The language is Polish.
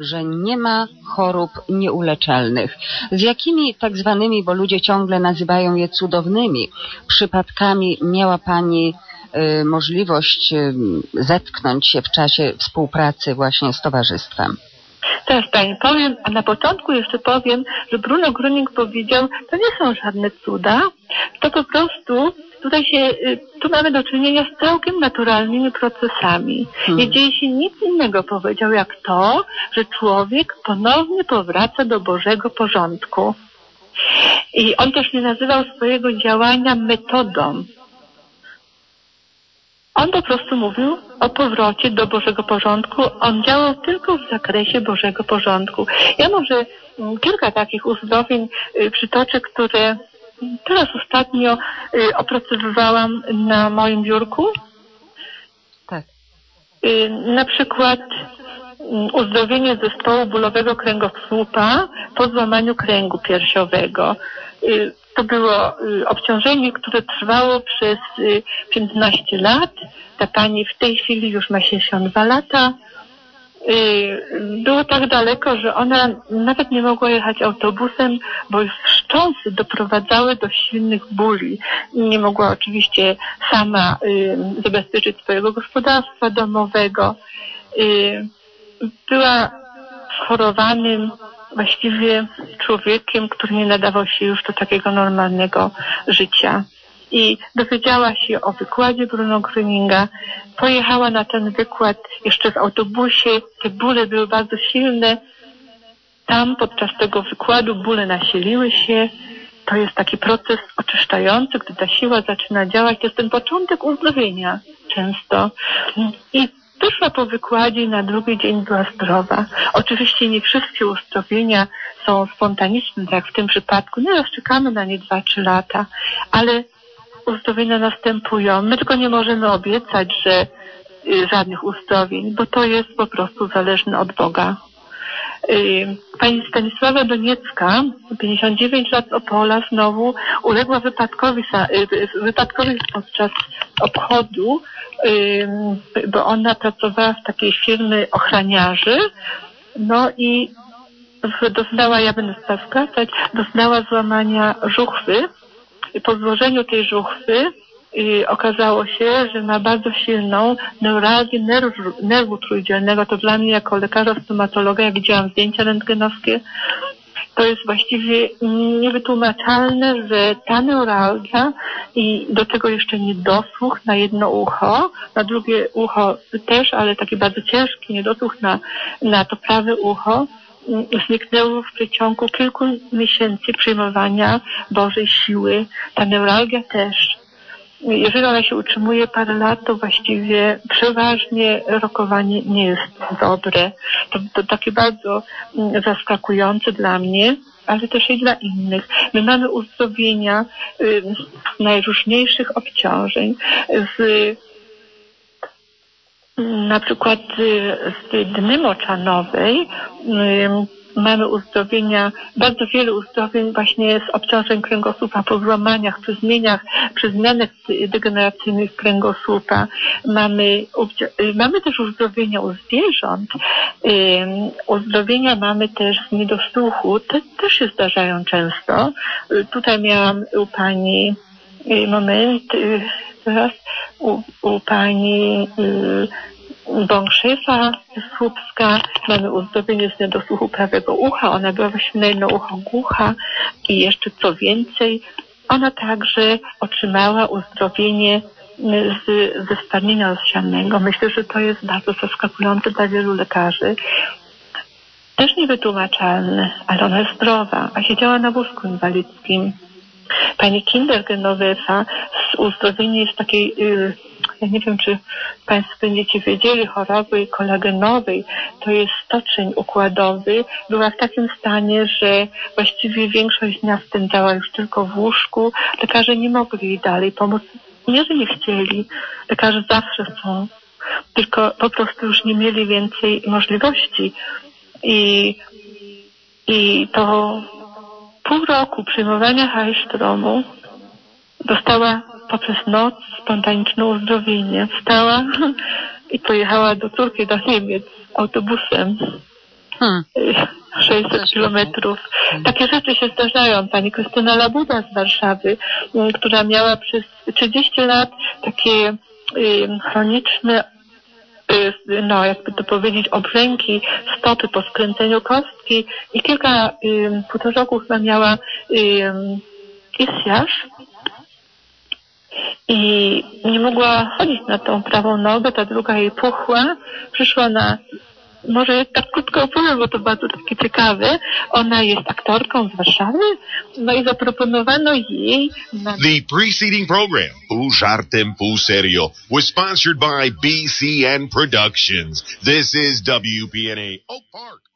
że nie ma chorób nieuleczalnych. Z jakimi tak zwanymi, bo ludzie ciągle nazywają je cudownymi, przypadkami miała Pani y, możliwość y, zetknąć się w czasie współpracy właśnie z towarzystwem? Teraz Pani powiem, a na początku jeszcze powiem, że Bruno Gruning powiedział, to nie są żadne cuda, to po prostu tutaj się, y, tu mamy do czynienia z całkiem naturalnymi procesami. Hmm. Nie dzieje się nic innego, powiedział, jak to, że człowiek ponownie powraca do Bożego porządku. I on też nie nazywał swojego działania metodą. On po prostu mówił o powrocie do Bożego porządku. On działał tylko w zakresie Bożego porządku. Ja może mm, kilka takich uzdrowień y, przytoczę, które teraz ostatnio y, opracowywałam na moim biurku. Tak. Y, Na przykład mm, uzdrowienie zespołu bólowego kręgosłupa po złamaniu kręgu piersiowego. Y, To było obciążenie, które trwało przez y, 15 lat. Ta pani w tej chwili już ma 62 lata. Y, Było tak daleko, że ona nawet nie mogła jechać autobusem, bo już wstrząsy doprowadzały do silnych bóli. Nie mogła oczywiście sama y, zabezpieczyć swojego gospodarstwa domowego. Y, Była schorowanym właściwie człowiekiem, który nie nadawał się już do takiego normalnego życia. I dowiedziała się o wykładzie Bruno Gröninga. Pojechała na ten wykład jeszcze w autobusie. Te bóle były bardzo silne. Tam podczas tego wykładu bóle nasiliły się. To jest taki proces oczyszczający, gdy ta siła zaczyna działać. To jest ten początek uzdrowienia często. I wyszła po wykładzie i na drugi dzień była zdrowa. Oczywiście nie wszystkie uzdrowienia są spontaniczne, tak jak w tym przypadku. Nieraz czekamy na nie 2-3 lata, ale uzdrowienia następują. My tylko nie możemy obiecać, że y, żadnych uzdrowień, bo to jest po prostu zależne od Boga. Y, Pani Stanisława Doniecka, 59 lat Opola, znowu uległa wypadkowi, y, wypadkowi podczas obchodu, bo ona pracowała w takiej firmy ochraniarzy, no i doznała, ja będę skracać, doznała złamania żuchwy. I po złożeniu tej żuchwy y, okazało się, że ma bardzo silną neuralgię nerwu, nerwu trójdzielnego. To dla mnie jako lekarza stomatologa, jak widziałam zdjęcia rentgenowskie, to jest właściwie niewytłumaczalne, że ta neuralgia i do tego jeszcze niedosłuch na jedno ucho, na drugie ucho też, ale taki bardzo ciężki niedosłuch na, na to prawe ucho, mm, zniknęło w przeciągu kilku miesięcy przyjmowania Bożej siły. Ta neuralgia też. Jeżeli ona się utrzymuje parę lat, to właściwie przeważnie rokowanie nie jest dobre. To, to takie bardzo mm, zaskakujące dla mnie, ale też i dla innych. My mamy uzdrowienia y, najróżniejszych obciążeń z na przykład y, z dny moczanowej mamy uzdrowienia, bardzo wiele uzdrowień właśnie z obciążeń kręgosłupa po złamaniach, przy zmieniach, przy zmianach degeneracyjnych kręgosłupa. Mamy, y, mamy też uzdrowienia u zwierząt. Uzdrowienia mamy też z niedosłuchu. Te też się zdarzają często. Y, Tutaj miałam u pani moment, teraz u, u pani Bąkszywa Słupska mamy uzdrowienie z niedosłuchu prawego ucha. Ona była właśnie na jedno ucho głucha i jeszcze co więcej, ona także otrzymała uzdrowienie y, z, ze stwardnienia rozsianego. Myślę, że to jest bardzo zaskakujące dla wielu lekarzy. Też niewytłumaczalne, ale ona jest zdrowa, a siedziała na wózku inwalidzkim. Pani Kindergenowefa z uzdrowienie jest takiej, y, ja nie wiem, czy Państwo będziecie wiedzieli, choroby kolagenowej, to jest stoczeń układowy, była w takim stanie, że właściwie większość dnia spędzała już tylko w łóżku. Lekarze nie mogli jej dalej pomóc. Nie, że nie chcieli. Lekarze zawsze są. Tylko po prostu już nie mieli więcej możliwości. I, i to pół roku przyjmowania hajsztromu dostała poprzez noc spontaniczne uzdrowienie. Wstała i pojechała do córki do Niemiec autobusem. Hmm. 600 kilometrów. Takie rzeczy się zdarzają. Pani Krystyna Labuda z Warszawy, która miała przez 30 lat takie chroniczne no jakby to powiedzieć, obrzęki stopy po skręceniu kostki i kilka, półtora roku chyba miała isjasz i nie mogła chodzić na tą prawą nogę, ta druga jej puchła, przyszła na może tak krótko opowiem, bo to bardzo takie ciekawe. Ona jest aktorką z Warszawy, no i zaproponowano jej... Na... The preceding program, Pół żartem, pół serio, was sponsored by BCN Productions. This is WPNA Oak Park.